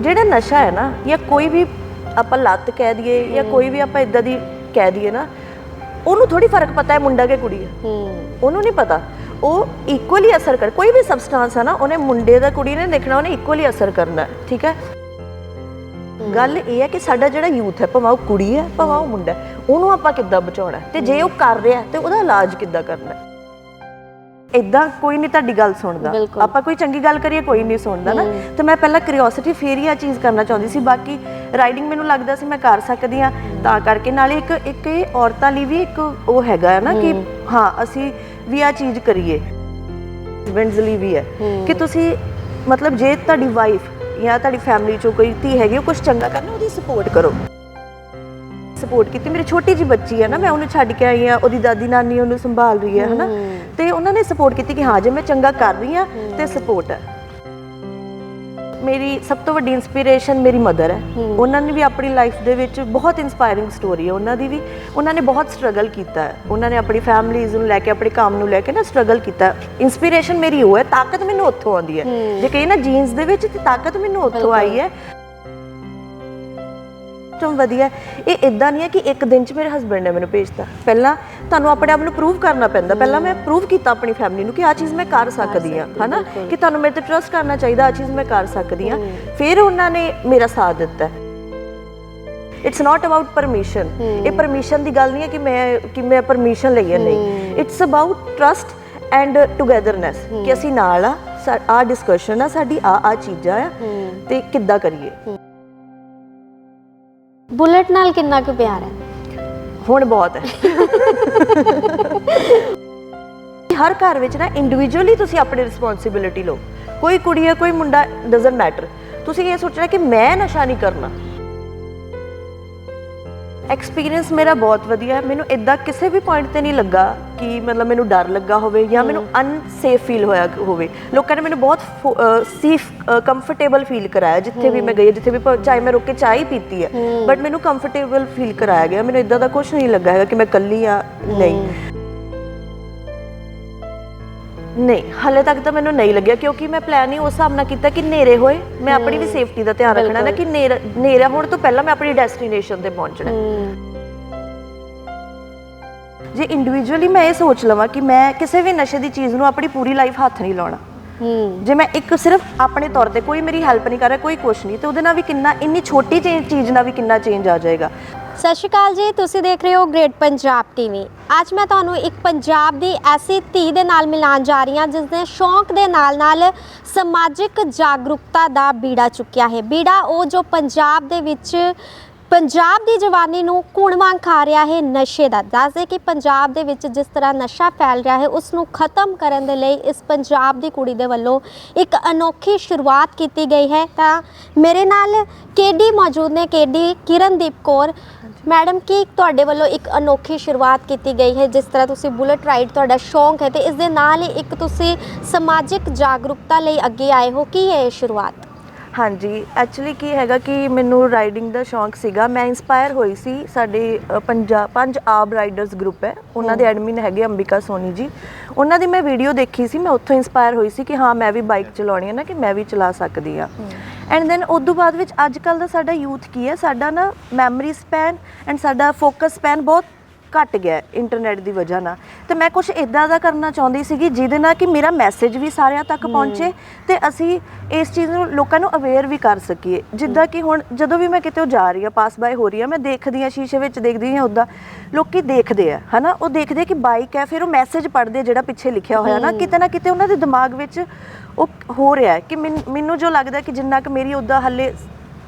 ਜਿਹੜਾ ਨਸ਼ਾ ਹੈ ਨਾ ਜਾਂ ਕੋਈ ਵੀ ਆਪਾਂ ਲੱਤ ਕਹਿ ਦਈਏ ਜਾਂ ਕੋਈ ਵੀ ਆਪਾਂ ਇਦਾਂ ਦੀ ਕਹਿ ਦਈਏ ਨਾ ਉਹਨੂੰ ਥੋੜੀ ਫ਼ਰਕ ਪਤਾ ਹੈ ਮੁੰਡਾ ਕਿ ਕੁੜੀ ਹੈ। ਹੂੰ। ਉਹਨੂੰ ਨਹੀਂ ਪਤਾ। ਉਹ ਇਕੁਅਲੀ ਅਸਰ ਕਰ ਕੋਈ ਵੀ ਸਬਸਟੈਂਸ ਹੈ ਨਾ ਉਹਨੇ ਮੁੰਡੇ ਦਾ ਕੁੜੀ ਨੇ ਦੇਖਣਾ ਉਹਨੇ ਇਕੁਅਲੀ ਅਸਰ ਕਰਨਾ ਹੈ, ਠੀਕ ਹੈ? ਗੱਲ ਇਹ ਹੈ ਕਿ ਸਾਡਾ ਜਿਹੜਾ ਯੂਥ ਹੈ ਭਾਵੇਂ ਉਹ ਕੁੜੀ ਹੈ ਭਾਵੇਂ ਉਹ ਮੁੰਡਾ ਹੈ, ਉਹਨੂੰ ਆਪਾਂ ਕਿੱਦਾਂ ਬਚਾਉਣਾ ਹੈ? ਤੇ ਜੇ ਉਹ ਕਰ ਰਿਹਾ ਹੈ, ਤੇ ਉਹਦਾ ਇਲਾਜ ਕਿੱਦਾਂ ਕਰਨਾ ਹੈ? ਇਦਾਂ ਕੋਈ ਨਹੀਂ ਤੁਹਾਡੀ ਗੱਲ ਸੁਣਦਾ। ਬਿਲਕੁਲ। ਆਪਾਂ ਕੋਈ ਚੰਗੀ ਗੱਲ ਕਰੀਏ ਕੋਈ ਨਹੀਂ ਸੁਣਦਾ ਨਾ। ਤੇ ਮੈਂ ਪਹਿਲਾਂ ਕਿਉਰਿਓਸਿਟੀ ਫੇਰ ਹੀ ਆ ਚੀਜ਼ ਕਰਨਾ ਚਾਹੁੰਦੀ ਸੀ। ਬਾਕੀ ਰਾਈਡਿੰਗ ਮੈਨੂੰ ਲੱਗਦਾ ਸੀ ਮੈਂ ਕਰ ਸਕਦੀ ਆ ਤਾਂ ਕਰਕੇ ਨਾਲੇ ਇੱਕ ਇੱਕ ਇਹ ਔਰਤਾਂ ਲਈ ਵੀ ਇੱਕ ਉਹ ਹੈਗਾ ਹੈ ਨਾ ਕਿ ਹਾਂ। ਅਸੀਂ ਵੀ ਆ ਚੀਜ਼ ਕਰੀਏ। ਹਸਬੈਂਡਸ ਲਈ ਵੀ ਹੈ। ਕਿ ਤੁਸੀਂ ਮਤਲਬ ਜੇ ਤੁਹਾਡੀ ਵਾਈਫ ਜਾਂ ਤੁਹਾਡੀ ਫੈਮਿਲੀ ਚੋਂ ਕੋਈ ਧੀ ਹੈਗੀ ਉਹ ਕੁਝ ਚੰਗਾ ਕਰਨਾ ਉਹਦੀ ਸਪੋਰਟ ਕਰੋ। ਸਪੋਰਟ ਕੀਤੀ। ਮੇਰੀ ਛੋਟੀ ਜੀ ਬੱਚੀ ਹੈ ਨਾ ਮੈਂ ਉਹਨੂੰ ਛੱਡ ਕੇ ਆਈ ਆ ਉਹਦੀ ਦਾਦੀ ਨਾਨੀ ਉਹਨੂੰ ਸੰਭਾਲ ਰਹੀ ਹੈ ਹਨਾ? ਤੇ ਉਹਨਾਂ ਨੇ ਸਪੋਰਟ ਕੀਤੀ ਕਿ ਹਾਂ ਜੇ ਮੈਂ ਚੰਗਾ ਕਰ ਰਹੀ ਆ ਤੇ ਸਪੋਰਟ ਹੈ। ਮੇਰੀ ਸਭ ਤੋਂ ਵੱਡੀ ਇਨਸਪੀਰੇਸ਼ਨ ਮੇਰੀ ਮਦਰ ਹੈ। ਉਹਨਾਂ ਨੇ ਵੀ ਆਪਣੀ ਲਾਈਫ ਦੇ ਵਿੱਚ ਬਹੁਤ ਇਨਸਪਾਇਰਿੰਗ ਸਟੋਰੀ ਹੈ ਉਹਨਾਂ ਦੀ ਵੀ। ਉਹਨਾਂ ਨੇ ਬਹੁਤ ਸਟਰਗਲ ਕੀਤਾ ਹੈ। ਉਹਨਾਂ ਨੇ ਆਪਣੀ ਫੈਮਲੀਜ਼ ਨੂੰ ਲੈ ਕੇ ਆਪਣੇ ਕੰਮ ਨੂੰ ਲੈ ਕੇ ਨਾ ਸਟਰਗਲ ਕੀਤਾ ਇਨਸਪੀਰੇਸ਼ਨ ਮੇਰੀ ਉਹ ਹੈ ਤਾਕਤ ਮੈਨੂੰ ਉੱਥੋਂ ਆਉਂਦੀ ਹੈ। ਜੇ ਕਹੇ ਨਾ ਜੀਨਸ ਦੇ ਵਿੱਚ ਤੇ ਤਾਕਤ ਮੈਨੂੰ ਉੱਥੋਂ ਆਈ ਹੈ। ਤੁਮ ਵਧੀਆ ਹੈ। ਇਹ ਇਦਾਂ ਨਹੀਂ ਹੈ ਕਿ ਇੱਕ ਦਿਨ 'ਚ ਮੇਰੇ ਹਸਬੰਡ ਨੇ ਮੈਨੂੰ ਭੇਜਤਾ। ਪਹਿਲਾਂ ਤੁਹਾਨੂੰ ਆਪਣੇ ਆਪ ਨੂੰ ਪ੍ਰੂਵ ਕਰਨਾ ਪੈਂਦਾ। ਪਹਿਲਾਂ ਮੈਂ ਪ੍ਰੂਵ ਕੀਤਾ ਆਪਣੀ ਫੈਮਿਲੀ ਨੂੰ ਕਿ ਆ ਚੀਜ਼ ਮੈਂ ਕਰ ਸਕਦੀ ਹਾਂ ਹਨਾ? ਕਿ ਤੁਹਾਨੂੰ ਮੇਰੇ ਤੇ ਟਰਸਟ ਕਰਨਾ ਚਾਹੀਦਾ ਆ ਚੀਜ਼ ਮੈਂ ਕਰ ਸਕਦੀ ਹਾਂ। ਫਿਰ ਉਹਨਾਂ ਨੇ ਮੇਰਾ ਸਾਥ ਦਿੱਤਾ। ਇਟਸ ਨਾਟ ਅਬਾਊਟ ਪਰਮਿਸ਼ਨ ਇਹ ਪਰਮਿਸ਼ਨ ਦੀ ਗੱਲ ਨਹੀਂ ਹੈ ਕਿ ਮੈਂ ਕਿ ਮੈਂ ਪਰਮਿਸ਼ਨ ਲਈ ਹੈ ਨਹੀਂ। It's about trust and togetherness ਕਿ ਅਸੀਂ ਨਾਲ ਆ ਆ ਡਿਸਕਸ਼ਨ ਆ ਸਾਡੀ ਆ ਆ ਚੀਜ਼ਾਂ ਆ ਤੇ ਕਿੱਦਾਂ ਕਰੀਏ। ਬੁਲਟ ਨਾਲ ਕਿੰਨਾ ਕੁ ਪਿਆਰ ਹੈ? ਹੁਣ ਬਹੁਤ ਹੈ। ਹਰ ਘਰ ਵਿੱਚ ਨਾ ਇੰਡੀਵਿਜੂਅਲੀ ਤੁਸੀਂ ਆਪਣੀ ਰਿਸਪੌਂਸਿਬਿਲਿਟੀ ਲਓ। ਕੋਈ ਕੁੜੀ ਹੈ ਕੋਈ ਮੁੰਡਾ ਡਸਨਟ ਮੈਟਰ ਤੁਸੀਂ ਇਹ ਸੋਚਣਾ ਕਿ ਮੈਂ ਨਸ਼ਾ ਨਹੀਂ ਕਰਨਾ। ਐਕਸਪੀਰੀਅੰਸ ਮੇਰਾ ਬਹੁਤ ਵਧੀਆ ਹੈ। ਮੈਨੂੰ ਇਦਾਂ ਕਿਸੇ ਵੀ ਪੁਆਇੰਟ ਤੇ ਨਹੀਂ ਲੱਗਾ ਕਿ ਮਤਲਬ ਮੈਨੂੰ ਡਰ ਲੱਗਾ ਹੋਵੇ ਜਾਂ ਮੈਨੂੰ ਅਨਸੇਫ ਫੀਲ ਹੋਇਆ ਹੋਵੇ। ਲੋਕਾਂ ਨੇ ਮੈਨੂੰ ਬਹੁਤ ਸੇਫ ਕੰਫਰਟੇਬਲ ਫੀਲ ਕਰਾਇਆ ਜਿੱਥੇ ਵੀ ਮੈਂ ਗਈ ਜਿੱਥੇ ਵੀ ਚਾਹੇ ਮੈਂ ਰੁਕ ਕੇ ਚਾਹ ਹੀ ਪੀਤੀ ਹੈ ਬਟ ਮੈਨੂੰ ਕੰਫਰਟੇਬਲ ਫੀਲ ਕਰਾਇਆ ਗਿਆ। ਮੈਨੂੰ ਇਦਾਂ ਦਾ ਕੁਝ ਨਹੀਂ ਲੱਗਾ ਹੈਗਾ ਕਿ ਮੈਂ ਇਕੱਲੀ ਆ ਨਹੀਂ। ਨਹੀਂ ਹਾਲੇ ਤੱਕ ਤਾਂ ਮੈਨੂੰ ਨਹੀਂ ਲੱਗਿਆ ਕਿਉਂਕਿ ਮੈਂ ਪਲਾਨ ਹੀ ਉਸ ਹਿਸਾਬ ਨਾਲ ਕੀਤਾ ਕਿ ਨੇਰੇ ਹੋਏ ਮੈਂ ਆਪਣੀ ਵੀ ਸੇਫਟੀ ਦਾ ਧਿਆਨ ਰੱਖਣਾ ਨਾ ਕਿ ਨੇਰਾ ਨੇਰਾ ਹੋਣ ਤੋਂ ਪਹਿਲਾਂ ਮੈਂ ਆਪਣੀ ਡੈਸਟੀਨੇਸ਼ਨ ਤੇ ਪਹੁੰਚਣਾ ਹੈ। ਜੇ ਇੰਡੀਵਿਜੂਅਲੀ ਮੈਂ ਇਹ ਸੋਚ ਲਵਾਂ ਕਿ ਮੈਂ ਕਿਸੇ ਵੀ ਨਸ਼ੇ ਦੀ ਚੀਜ਼ ਨੂੰ ਆਪਣੀ ਪੂਰੀ ਲਾਈਫ ਹੱਥ ਨਹੀਂ ਲਾਉਣਾ। ਹੂੰ। ਜੇ ਮੈਂ ਇੱਕ ਸਿਰਫ ਆਪਣੇ ਤੌਰ ਤੇ ਕੋਈ ਮੇਰੀ ਹੈਲਪ ਨਹੀਂ ਕਰ ਰਿਹਾ ਕੋਈ ਕੁਛ ਨਹੀਂ ਤੇ ਉਹਦੇ ਨਾਲ ਵੀ ਕਿੰਨਾ ਇੰਨੀ ਛੋਟੀ ਜਿਹੀ ਚੀਜ਼ ਨਾਲ ਵੀ ਕਿੰਨਾ ਚੇਂਜ ਆ ਜਾਏਗਾ। ਸਤਿ ਸ਼੍ਰੀ ਅਕਾਲ ਜੀ ਤੁਸੀਂ ਦੇਖ ਰਹੇ ਹੋ ਗ੍ਰੇਟ ਪੰਜਾਬ ਟੀਵੀ ਅੱਜ ਮੈਂ ਤੁਹਾਨੂੰ ਇੱਕ ਪੰਜਾਬ ਦੀ ਐਸੀ ਧੀ ਦੇ ਨਾਲ ਮਿਲਾਨ ਜਾ ਰਹੀ ਹਾਂ ਜਿਸ ਨੇ ਸ਼ੌਂਕ ਦੇ ਨਾਲ-ਨਾਲ ਸਮਾਜਿਕ ਜਾਗਰੂਕਤਾ ਦਾ ਬੀੜਾ ਚੁੱਕਿਆ ਹੈ। ਬੀੜਾ ਉਹ ਜੋ ਪੰਜਾਬ ਦੇ ਵਿੱਚ ਪੰਜਾਬ ਦੀ ਜਵਾਨੀ ਨੂੰ ਕੂਣ ਵਾਂਗ ਖਾ ਰਿਹਾ ਹੈ ਨਸ਼ੇ ਦਾ ਦੱਸਦੇ ਕਿ ਪੰਜਾਬ ਦੇ ਵਿੱਚ ਜਿਸ ਤਰ੍ਹਾਂ ਨਸ਼ਾ ਫੈਲ ਰਿਹਾ ਹੈ, ਉਸ ਨੂੰ ਖਤਮ ਕਰਨ ਦੇ ਲਈ ਇਸ ਪੰਜਾਬ ਦੀ ਕੁੜੀ ਦੇ ਵੱਲੋਂ ਇੱਕ ਅਨੋਖੀ ਸ਼ੁਰੂਆਤ ਕੀਤੀ ਗਈ ਹੈ। ਤਾਂ ਮੇਰੇ ਨਾਲ ਕੇਡੀ ਮੌਜੂਦ ਨੇ, ਕੇਡੀ ਕਿਰਨਦੀਪ ਕੌਰ। ਮੈਡਮ, ਕੀ ਤੁਹਾਡੇ ਵੱਲੋਂ ਇੱਕ ਅਨੋਖੀ ਸ਼ੁਰੂਆਤ ਕੀਤੀ ਗਈ ਹੈ, ਜਿਸ ਤਰ੍ਹਾਂ ਤੁਸੀਂ ਬੁਲਟ ਰਾਈਡ ਤੁਹਾਡਾ ਸ਼ੌਂਕ ਹੈ ਤੇ ਇਸ ਦੇ ਨਾਲ ਹੀ ਇੱਕ ਤੁਸੀਂ ਸਮਾਜਿਕ ਜਾਗਰੂਕਤਾ ਲਈ ਅੱਗੇ ਆਏ ਹੋ? ਕੀ ਹੈ ਇਹ ਸ਼ੁਰੂਆਤ? ਹਾਂਜੀ ਐਕਚੁਅਲੀ ਕੀ ਹੈਗਾ ਕਿ ਮੈਨੂੰ ਰਾਈਡਿੰਗ ਦਾ ਸ਼ੌਂਕ ਸੀਗਾ। ਮੈਂ ਇਨਸਪਾਇਰ ਹੋਈ ਸੀ ਸਾਡੇ ਪੰਜਾਬ ਪੰਜ ਆਬ ਰਾਈਡਰਸ ਗਰੁੱਪ ਹੈ। ਉਹਨਾਂ ਦੇ ਐਡਮਿਨ ਹੈਗੇ ਅੰਬਿਕਾ ਸੋਨੀ ਜੀ। ਉਹਨਾਂ ਦੀ ਮੈਂ ਵੀਡੀਓ ਦੇਖੀ ਸੀ ਮੈਂ ਉੱਥੋਂ ਇਨਸਪਾਇਰ ਹੋਈ ਸੀ ਕਿ ਹਾਂ ਮੈਂ ਵੀ ਬਾਈਕ ਚਲਾਉਣੀ ਹੈ ਨਾ ਕਿ ਮੈਂ ਵੀ ਚਲਾ ਸਕਦੀ ਆ ਐਂਡ ਦੈਨ ਉਸ ਤੋਂ ਬਾਅਦ ਵਿੱਚ ਅੱਜ ਕੱਲ ਦਾ ਸਾਡਾ ਯੂਥ ਕੀ ਹੈ? ਸਾਡਾ ਨਾ ਮੈਮਰੀ ਸਪੈਨ ਐਂਡ ਸਾਡਾ ਫੋਕਸ ਸਪੈਨ ਬਹੁਤ ਘਟ ਗਿਆ ਇੰਟਰਨੈਟ ਦੀ ਵਜ੍ਹਾ ਨਾਲ। ਤੇ ਮੈਂ ਕੁਝ ਇਦਾਂ ਦਾ ਕਰਨਾ ਚਾਹੁੰਦੀ ਸੀਗੀ ਜਿਹਦੇ ਨਾਲ ਕਿ ਮੇਰਾ ਮੈਸੇਜ ਵੀ ਸਾਰਿਆਂ ਤੱਕ ਪਹੁੰਚੇ ਤੇ ਅਸੀਂ ਇਸ ਚੀਜ਼ ਨੂੰ ਲੋਕਾਂ ਨੂੰ ਅਵੇਅਰ ਵੀ ਕਰ ਸਕੀਏ। ਜਿੱਦਾਂ ਕਿ ਹੁਣ ਜਦੋਂ ਵੀ ਮੈਂ ਕਿਤੇ ਜਾ ਰਹੀ ਹਾਂ ਪਾਸ ਬਾਏ ਹੋ ਰਹੀ ਹਾਂ ਮੈਂ ਦੇਖਦੀ ਹਾਂ ਸ਼ੀਸ਼ੇ ਵਿੱਚ ਦੇਖਦੀ ਹਾਂ ਉਦਾਂ ਲੋਕੀ ਦੇਖਦੇ ਆ ਹਨਾ? ਉਹ ਦੇਖਦੇ ਕਿ ਬਾਈਕ ਹੈ ਫਿਰ ਉਹ ਮੈਸੇਜ ਪੜ੍ਹਦੇ ਜਿਹੜਾ ਪਿੱਛੇ ਲਿਖਿਆ ਹੋਇਆ ਨਾ ਕਿਤੇ ਨਾ ਕਿਤੇ ਉਹਨਾਂ ਦੇ ਦਿਮਾਗ ਵਿੱਚ ਉਹ ਹੋ ਰਿਹਾ ਕਿ ਮੈਨੂੰ ਜੋ ਲੱਗਦਾ ਕਿ ਜਿੰਨਾ ਕਿ ਮੇਰੀ ਉਦਾਂ ਹੱਲੇ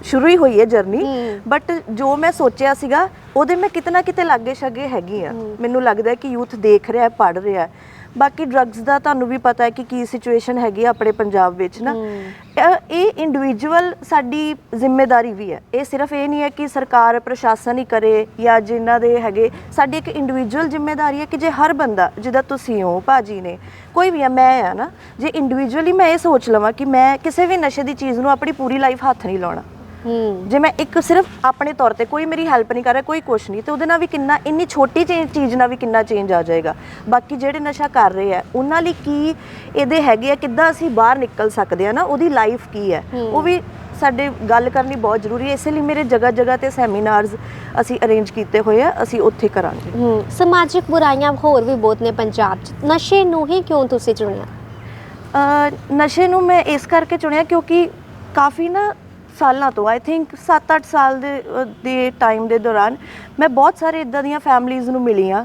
ਸ਼ੁਰੂ ਹੀ ਹੋਈ ਹੈ ਜਰਨੀ ਬਟ ਜੋ ਮੈਂ ਸੋਚਿਆ ਸੀਗਾ ਉਹਦੇ ਮੈਂ ਕਿਤਨਾ ਕਿਤੇ ਲਾਗੇ ਛਾਗੇ ਹੈਗੀ ਆ। ਮੈਨੂੰ ਲੱਗਦਾ ਕਿ ਯੂਥ ਦੇਖ ਰਿਹਾ ਹੈ ਪੜ ਰਿਹਾ ਹੈ। ਬਾਕੀ ਡਰੱਗਸ ਦਾ ਤੁਹਾਨੂੰ ਵੀ ਪਤਾ ਹੈ ਕਿ ਕੀ ਸਿਚੁਏਸ਼ਨ ਹੈਗੀ ਆ ਆਪਣੇ ਪੰਜਾਬ ਵਿੱਚ ਨਾ। ਇਹ ਇੰਡੀਵਿਜੂਅਲ ਸਾਡੀ ਜ਼ਿੰਮੇਵਾਰੀ ਵੀ ਹੈ। ਇਹ ਸਿਰਫ ਇਹ ਨਹੀਂ ਹੈ ਕਿ ਸਰਕਾਰ ਪ੍ਰਸ਼ਾਸਨ ਹੀ ਕਰੇ ਜਾਂ ਜਿਨ੍ਹਾਂ ਦੇ ਹੈਗੇ। ਸਾਡੀ ਇੱਕ ਇੰਡੀਵਿਜੂਅਲ ਜ਼ਿੰਮੇਵਾਰੀ ਹੈ ਕਿ ਜੇ ਹਰ ਬੰਦਾ ਜਿੱਦਾਂ ਤੁਸੀਂ ਹੋ ਭਾਜੀ ਨੇ ਕੋਈ ਵੀ ਹੈ ਮੈਂ ਆ ਨਾ ਜੇ ਇੰਡੀਵਿਜੂਅਲੀ ਮੈਂ ਇਹ ਸੋਚ ਲਵਾਂ ਕਿ ਮੈਂ ਕਿਸੇ ਵੀ ਨਸ਼ੇ ਦੀ ਚੀਜ਼ ਨੂੰ ਆਪਣੀ ਪੂਰੀ ਲਾਈਫ ਹੱਥ ਨਹੀਂ ਲਾਉਣਾ। ਹੂੰ। ਜੇ ਮੈਂ ਇੱਕ ਸਿਰਫ ਆਪਣੇ ਤੌਰ ਤੇ ਕੋਈ ਮੇਰੀ ਹੈਲਪ ਨਹੀਂ ਕਰ ਰਿਹਾ ਕੋਈ ਕੁਛ ਨਹੀਂ ਤੇ ਉਹਦੇ ਨਾਲ ਵੀ ਕਿੰਨਾ ਇੰਨੀ ਛੋਟੀ ਜਿਹੀ ਚੀਜ਼ ਨਾਲ ਵੀ ਕਿੰਨਾ ਚੇਂਜ ਆ ਜਾਏਗਾ। ਬਾਕੀ ਜਿਹੜੇ ਨਸ਼ਾ ਕਰ ਰਹੇ ਆ ਉਹਨਾਂ ਲਈ ਕੀ ਇਹਦੇ ਹੈਗੇ ਆ ਕਿੱਦਾਂ ਅਸੀਂ ਬਾਹਰ ਨਿਕਲ ਸਕਦੇ ਆ ਨਾ ਉਹਦੀ ਲਾਈਫ ਕੀ ਹੈ। ਉਹ ਵੀ ਸਾਡੇ ਗੱਲ ਕਰਨੀ ਬਹੁਤ ਜ਼ਰੂਰੀ ਹੈ ਇਸ ਲਈ ਮੇਰੇ ਜਗ੍ਹਾ ਜਗ੍ਹਾ ਤੇ ਸੈਮੀਨਾਰਸ ਅਸੀਂ ਅਰੇਂਜ ਕੀਤੇ ਹੋਏ ਆ ਅਸੀਂ ਉੱਥੇ ਕਰਾਂਗੇ। ਹੂੰ। ਸਮਾਜਿਕ ਬੁਰਾਈਆਂ ਹੋਰ ਵੀ ਬਹੁਤ ਨੇ ਪੰਜਾਬ 'ਚ। ਨਸ਼ੇ ਨੂੰ ਹੀ ਕਿਉਂ ਤੁਸੀਂ ਚੁਣਿਆ? ਅ, ਨਸ਼ੇ ਨੂੰ ਮੈਂ ਇਸ ਕਰਕੇ ਚੁਣਿਆ ਕਿਉਂਕਿ ਕਾਫੀ ਨਾ ਸਾਲਾਂ ਤੋਂ ਆਈ ਥਿੰਕ 7-8 ਸਾਲ ਦੇ ਅ, ਦੇ ਟਾਈਮ ਦੇ ਦੌਰਾਨ ਮੈਂ ਬਹੁਤ ਸਾਰੇ ਇਦਾਂ ਦੀਆਂ ਫੈਮਲੀਆਂ ਨੂੰ ਮਿਲੀ ਆ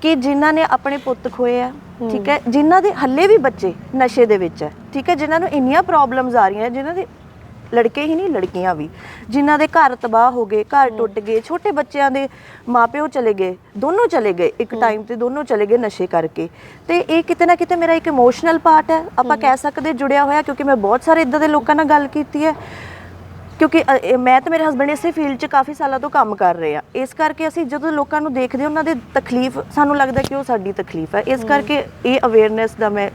ਕਿ ਜਿਨ੍ਹਾਂ ਨੇ ਆਪਣੇ ਪੁੱਤ ਖੋਏ ਆ ਠੀਕ ਹੈ? ਜਿਨ੍ਹਾਂ ਦੇ ਹੱਲੇ ਵੀ ਬੱਚੇ ਨਸ਼ੇ ਦੇ ਵਿੱਚ ਹੈ ਠੀਕ ਹੈ? ਜਿਨ੍ਹਾਂ ਨੂੰ ਇੰਨੀਆਂ ਪ੍ਰੋਬਲਮਸ ਆ ਰਹੀਆਂ ਜਿਨ੍ਹਾਂ ਦੇ ਲੜਕੇ ਹੀ ਨਹੀਂ ਲੜਕੀਆਂ ਵੀ ਜਿਨ੍ਹਾਂ ਦੇ ਘਰ ਤਬਾਹ ਹੋ ਗਏ ਘਰ ਟੁੱਟ ਗਏ ਛੋਟੇ ਬੱਚਿਆਂ ਦੇ ਮਾਪਿਓ ਚਲੇ ਗਏ ਦੋਨੋਂ ਚਲੇ ਗਏ ਇੱਕ ਟਾਈਮ ਤੇ ਦੋਨੋਂ ਚਲੇ ਗਏ ਨਸ਼ੇ ਕਰਕੇ। ਤੇ ਇਹ ਕਿਤੇ ਨਾ ਕਿਤੇ ਮੇਰਾ ਇੱਕ ਇਮੋਸ਼ਨਲ ਪਾਰਟ ਹੈ। ਆਪਾਂ ਕਹਿ ਸਕਦੇ ਜੁੜਿਆ ਹੋਇਆ ਕਿਉਂਕਿ ਮੈਂ ਬਹੁਤ ਸਾਰੇ ਇਦਾਂ ਦੇ ਲੋਕਾਂ ਨਾਲ ਗੱਲ ਕੀਤੀ ਹੈ। ਕਿਉਂਕਿ ਅ, ਇਹ ਮੈਂ ਤੇ ਮੇਰੇ ਹਸਬੰਡ ਇਸੇ ਫੀਲਡ 'ਚ ਕਾਫੀ ਸਾਲਾਂ ਤੋਂ ਕੰਮ ਕਰ ਰਹੇ ਆ ਇਸ ਕਰਕੇ ਅਸੀਂ ਜਦੋਂ ਲੋਕਾਂ ਨੂੰ ਦੇਖਦੇ ਉਹਨਾਂ ਦੇ ਤਕਲੀਫ ਸਾਨੂੰ ਲੱਗਦਾ ਕਿ ਉਹ ਸਾਡੀ ਤਕਲੀਫ ਹੈ। ਇਸ ਕਰਕੇ ਇਹ ਅਵੇਅਰਨੈਸ ਦਾ ਮੈਂ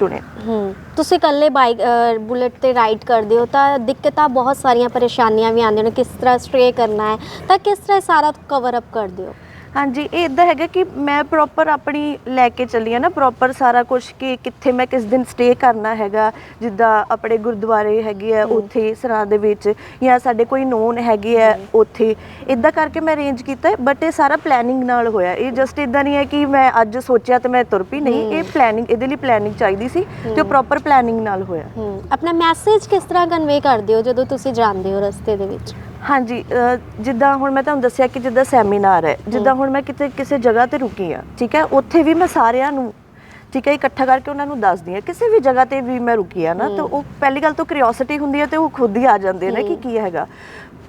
ਚੁਣਿਆ। ਹੂੰ। ਤੁਸੀਂ ਇਕੱਲੇ ਬਾਈਕ ਬੁਲਟ ਤੇ ਰਾਈਡ ਕਰਦੇ ਹੋ ਤਾਂ ਦਿੱਕਤਾਂ ਬਹੁਤ ਸਾਰੀਆਂ ਪਰੇਸ਼ਾਨੀਆਂ ਵੀ ਆਉਂਦੀਆਂ ਨੇ ਕਿਸ ਤਰ੍ਹਾਂ ਸਟੇ ਕਰਨਾ ਹੈ ਤਾਂ ਕਿਸ ਤਰ੍ਹਾਂ ਇਹ ਸਾਰਾ ਕਵਰ ਅਪ ਕਰਦੇ ਹੋ? ਹਾਂਜੀ ਇਹ ਇਦਾਂ ਹੈਗਾ ਕਿ ਮੈਂ ਪ੍ਰੋਪਰ ਆਪਣੀ ਲੈ ਕੇ ਚੱਲੀ ਆ ਨਾ ਪ੍ਰੋਪਰ ਸਾਰਾ ਕੁਝ ਕਿ ਕਿੱਥੇ ਮੈਂ ਕਿਸ ਦਿਨ ਸਟੇ ਕਰਨਾ ਹੈਗਾ ਜਿੱਦਾਂ ਆਪਣੇ ਗੁਰਦੁਆਰੇ ਹੈਗੇ ਆ ਉੱਥੇ ਸਰਾਂ ਦੇ ਵਿੱਚ ਜਾਂ ਸਾਡੇ ਕੋਈ ਨੋਨ ਹੈਗੇ ਆ ਉੱਥੇ। ਇਦਾਂ ਕਰਕੇ ਮੈਂ ਅਰੇਂਜ ਕੀਤਾ ਬਟ ਇਹ ਸਾਰਾ ਪਲੈਨਿੰਗ ਨਾਲ ਹੋਇਆ। ਇਹ ਜਸਟ ਇਦਾਂ ਨਹੀਂ ਹੈ ਕਿ ਮੈਂ ਅੱਜ ਸੋਚਿਆ ਤੇ ਮੈਂ ਤੁਰ ਪਈ। ਨਹੀਂ ਇਹ ਪਲੈਨਿੰਗ ਇਹਦੇ ਲਈ ਪਲੈਨਿੰਗ ਚਾਹੀਦੀ ਸੀ ਤੇ ਉਹ ਪ੍ਰੋਪਰ ਪਲੈਨਿੰਗ ਨਾਲ ਹੋਇਆ। ਹੂੰ। ਆਪਣਾ ਮੈਸੇਜ ਕਿਸ ਤਰ੍ਹਾਂ ਕਨਵੇ ਕਰਦੇ ਹੋ ਜਦੋਂ ਤੁਸੀਂ ਜਾਂਦੇ ਹੋ ਰਸਤੇ ਦੇ ਵਿੱਚ? ਹਾਂਜੀ ਜਿੱਦਾਂ ਹੁਣ ਮੈਂ ਤੁਹਾਨੂੰ ਦੱਸਿਆ ਕਿ ਜਿੱਦਾਂ ਸੈਮੀਨਾਰ ਹੈ ਜਿੱਦਾਂ ਹੁਣ ਮੈਂ ਕਿਤੇ ਕਿਸੇ ਜਗ੍ਹਾ ਤੇ ਰੁਕੀ ਆ ਠੀਕ ਹੈ ਉੱਥੇ ਵੀ ਮੈਂ ਸਾਰਿਆਂ ਨੂੰ ਠੀਕ ਹੈ ਇਕੱਠਾ ਕਰਕੇ ਉਹਨਾਂ ਨੂੰ ਦੱਸਦੀ ਆ ਕਿਸੇ ਵੀ ਜਗ੍ਹਾ ਤੇ ਵੀ ਮੈਂ ਰੁਕੀ ਆ ਨਾ ਤਾਂ ਉਹ ਪਹਿਲੀ ਗੱਲ ਤਾਂ ਕਿਉਰਿਓਸਿਟੀ ਹੁੰਦੀ ਹੈ ਤੇ ਉਹ ਖੁਦ ਹੀ ਆ ਜਾਂਦੇ ਨੇ ਕਿ ਕੀ ਹੈਗਾ।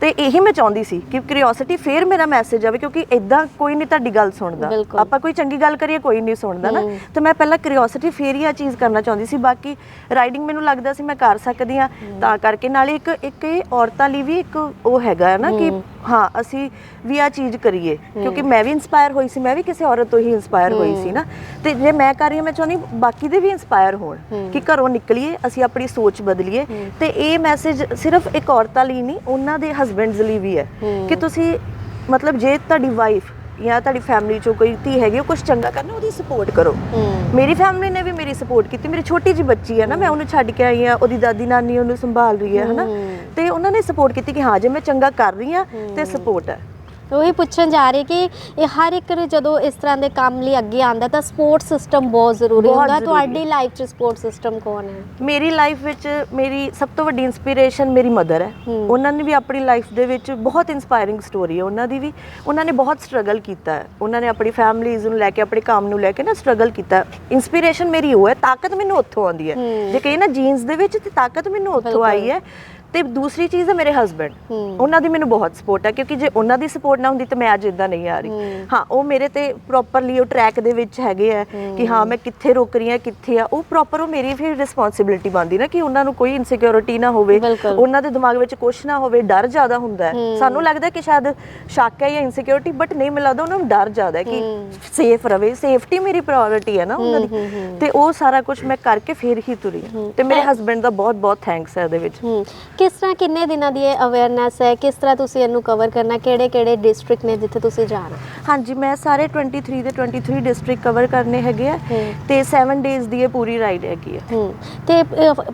ਤੇ ਇਹੀ ਮੈਂ ਚਾਹੁੰਦੀ ਸੀ ਕਿ ਕਿਉਰਿਓਸਿਟੀ ਫੇਰ ਮੇਰਾ ਮੈਸੇਜ ਆਵੇ ਕਿਉਂਕਿ ਇਦਾਂ ਕੋਈ ਨਹੀਂ ਤੁਹਾਡੀ ਗੱਲ ਸੁਣਦਾ। ਬਿਲਕੁਲ। ਆਪਾਂ ਕੋਈ ਚੰਗੀ ਗੱਲ ਕਰੀਏ ਕੋਈ ਨਹੀਂ ਸੁਣਦਾ ਨਾ। ਤੇ ਮੈਂ ਪਹਿਲਾਂ ਕਿਉਰਿਓਸਿਟੀ ਫੇਰ ਹੀ ਆ ਚੀਜ਼ ਕਰਨਾ ਚਾਹੁੰਦੀ ਸੀ। ਬਾਕੀ ਰਾਈਡਿੰਗ ਮੈਨੂੰ ਲੱਗਦਾ ਸੀ ਮੈਂ ਕਰ ਸਕਦੀ ਆ ਤਾਂ ਕਰਕੇ ਨਾਲੇ ਇੱਕ ਇੱਕ ਇਹ ਔਰਤਾਂ ਲਈ ਵੀ ਇੱਕ ਉਹ ਹੈਗਾ ਹੈ ਨਾ ਕਿ ਹਾਂ, ਅਸੀਂ ਵੀ ਆ ਚੀਜ਼ ਕਰੀਏ। ਕਿਉਂਕਿ ਮੈਂ ਵੀ ਇਨਸਪਾਇਰ ਹੋਈ ਸੀ, ਮੈਂ ਵੀ ਕਿਸੇ ਔਰਤ ਤੋਂ ਹੀ ਇਨਸਪਾਇਰ ਹੋਈ ਸੀ ਨਾ। ਤੇ ਜੇ ਮੈਂ ਕਰ ਰਹੀ ਹਾਂ, ਮੈਂ ਚਾਹੁੰਦੀ ਬਾਕੀ ਦੇ ਵੀ ਇਨਸਪਾਇਰ ਹੋਣ ਕਿ ਘਰੋਂ ਨਿਕਲੀਏ, ਅਸੀਂ ਆਪਣੀ ਸੋਚ ਬਦਲੀਏ। ਤੇ ਇਹ ਮੈਸੇਜ ਸਿਰਫ ਇੱਕ ਔਰਤਾਂ ਲਈ ਨਹੀਂ, ਉਹਨਾਂ ਦੇ ਹਸਬੈਂਡਸ ਲਈ ਵੀ ਹੈ। ਕਿ ਤੁਸੀਂ ਮਤਲਬ ਜੇ ਤੁਹਾਡੀ ਵਾਈਫ ਜਾਂ ਤੁਹਾਡੀ ਫੈਮਿਲੀ ਚੋਂ ਕੋਈ ਧੀ ਹੈਗੀ ਉਹ ਕੁਝ ਚੰਗਾ ਕਰਨਾ ਉਹਦੀ ਸਪੋਰਟ ਕਰੋ। ਮੇਰੀ ਫੈਮਿਲੀ ਨੇ ਵੀ ਮੇਰੀ ਸਪੋਰਟ ਕੀਤੀ। ਮੇਰੀ ਛੋਟੀ ਜੀ ਬੱਚੀ ਹੈ ਨਾ ਮੈਂ ਉਹਨੂੰ ਛੱਡ ਕੇ ਆਈ ਆ ਉਹਦੀ ਦਾਦੀ ਨਾਨੀ ਉਹਨੂੰ ਸੰਭਾਲ ਰਹੀ ਹੈ ਹਨਾ? ਤੇ ਉਹਨਾਂ ਨੇ ਸਪੋਰਟ ਕੀਤੀ ਕਿ ਹਾਂ ਜੇ ਮੈਂ ਚੰਗਾ ਕਰ ਰਹੀ ਆ ਤੇ ਸਪੋਰਟ ਹੈ ਉਹੀ ਪੁੱਛਣ ਜਾ ਰਹੀ ਕਿ ਇਹ ਹਰ ਇੱਕ ਨੂੰ ਜਦੋਂ ਇਸ ਤਰ੍ਹਾਂ ਦੇ ਕੰਮ ਲਈ ਅੱਗੇ ਆਂਦਾ ਤਾਂ ਸਪੋਰਟ ਸਿਸਟਮ ਬਹੁਤ ਜ਼ਰੂਰੀ ਬਹੁਤ ਹੁੰਦਾ। ਜ਼ਰੂਰੀ ਤੁਹਾਡੀ ਲਾਈਫ 'ਚ ਸਪੋਰਟ ਸਿਸਟਮ ਕੌਣ ਹੈ? ਮੇਰੀ ਲਾਈਫ ਵਿੱਚ ਮੇਰੀ ਸਭ ਤੋਂ ਵੱਡੀ ਇਨਸਪੀਰੇਸ਼ਨ ਮੇਰੀ ਮਦਰ ਹੈ। ਉਹਨਾਂ ਨੇ ਵੀ ਆਪਣੀ ਲਾਈਫ ਦੇ ਵਿੱਚ ਬਹੁਤ ਇਨਸਪਾਇਰਿੰਗ ਸਟੋਰੀ ਹੈ। ਉਹਨਾਂ ਦੀ ਵੀ ਉਹਨਾਂ ਨੇ ਬਹੁਤ ਸਟਰਗਲ ਕੀਤਾ ਹੈ। ਉਹਨਾਂ ਨੇ ਆਪਣੀ ਫੈਮਲੀਜ਼ ਨੂੰ ਲੈ ਕੇ ਆਪਣੇ ਕੰਮ ਨੂੰ ਲੈ ਕੇ ਨਾ ਸਟਰਗਲ ਕੀਤਾ ਇਨਸਪੀਰੇਸ਼ਨ ਮੇਰੀ ਉਹ ਹੈ ਤਾਕਤ ਮੈਨੂੰ ਉੱਥੋਂ ਆਉਂਦੀ ਹੈ। ਜੇ ਕਹੇ ਨਾ ਜੀਨਸ ਦੇ ਵਿੱਚ ਤੇ ਤਾਕਤ ਮੈਨੂੰ ਉੱਥੋਂ ਬਿਲਕੁਲ। ਆਈ ਹੈ। ਤੇ ਦੂਸਰੀ ਚੀਜ਼ ਹੈ ਮੇਰੇ ਹਸਬੰਡ। ਉਹਨਾਂ ਦੀ ਮੈਨੂੰ ਬਹੁਤ ਸਪੋਰਟ ਹੈ ਕਿਉਂਕਿ ਜੇ ਉਹਨਾਂ ਦੀ ਸਪੋਰਟ ਨਾ ਹੁੰਦੀ ਤਾਂ ਮੈਂ ਅੱਜ ਇਦਾਂ ਨਹੀਂ ਆ ਰਹੀ ਹੂੰ। ਉਹ ਮੇਰੇ ਤੇ ਪ੍ਰੋਪਰਲੀ ਉਹ ਟਰੈਕ ਦੇ ਵਿੱਚ ਹੈਗੇ ਆ ਕਿ ਹਾਂ ਮੈਂ ਕਿੱਥੇ ਰੁਕ ਰਹੀ ਹਾਂ ਕਿੱਥੇ ਆ ਉਹ ਪ੍ਰੋਪਰ ਉਹ ਮੇਰੀ ਫਿਰ ਰਿਸਪੌਂਸਿਬਿਲਟੀ ਬਣਦੀ ਨਾ ਕਿ ਉਹਨਾਂ ਨੂੰ ਕੋਈ ਇਨਸਿਕਿਉਰਿਟੀ ਨਾ ਹੋਵੇ। ਉਹਨਾਂ ਦੇ ਦਿਮਾਗ ਵਿੱਚ ਕੁਝ ਨਾ ਹੋਵੇ ਡਰ ਜ਼ਿਆਦਾ ਹੁੰਦਾ। ਸਾਨੂੰ ਲੱਗਦਾ ਕਿ ਸ਼ਾਇਦ ਸ਼ੱਕ ਹੈ ਜਾਂ ਇਨਸਿਕਿਉਰਿਟੀ ਬਟ ਨਹੀਂ ਮੈਨੂੰ ਲੱਗਦਾ ਉਹਨਾਂ ਨੂੰ ਡਰ ਜ਼ਿਆਦਾ ਕਿ। ਸੇਫ ਰਵੇ ਸੇਫਟੀ ਮੇਰੀ ਪ੍ਰਾਇੋਰਟੀ ਹੈ ਨਾ ਉਹਨਾਂ ਦੀ। ਤੇ ਉਹ ਸਾਰਾ ਕੁਝ ਮੈਂ ਕਰਕੇ ਫਿਰ ਹੀ ਤੁਰੀ। ਤੇ ਮੇਰੇ ਹਸਬੰਡ ਦਾ ਬਹੁਤ ਬਹੁਤ ਥੈਂਕਸ ਹੈ ਇਹਦੇ ਵਿੱਚ ਕਿਸ ਤਰ੍ਹਾਂ ਕਿੰਨੇ ਦਿਨਾਂ ਦੀ ਇਹ ਅਵੇਅਰਨੈਸ ਹੈ? ਕਿਸ ਤਰ੍ਹਾਂ ਤੁਸੀਂ ਇਹਨੂੰ ਕਵਰ ਕਰਨਾ? ਕਿਹੜੇ ਕਿਹੜੇ ਡਿਸਟ੍ਰਿਕਟ ਨੇ ਜਿੱਥੇ ਤੁਸੀਂ ਜਾਣਾ ਹਾਂਜੀ ਮੈਂ ਸਾਰੇ 23 ਦੇ 23 ਡਿਸਟ੍ਰਿਕਟ ਕਵਰ ਕਰਨੇ ਹੈਗੇ ਆ। ਤੇ 7 ਡੇਜ਼ ਦੀ ਇਹ ਪੂਰੀ ਰਾਈਡ ਹੈਗੀ ਆ। ਹੂੰ। ਤੇ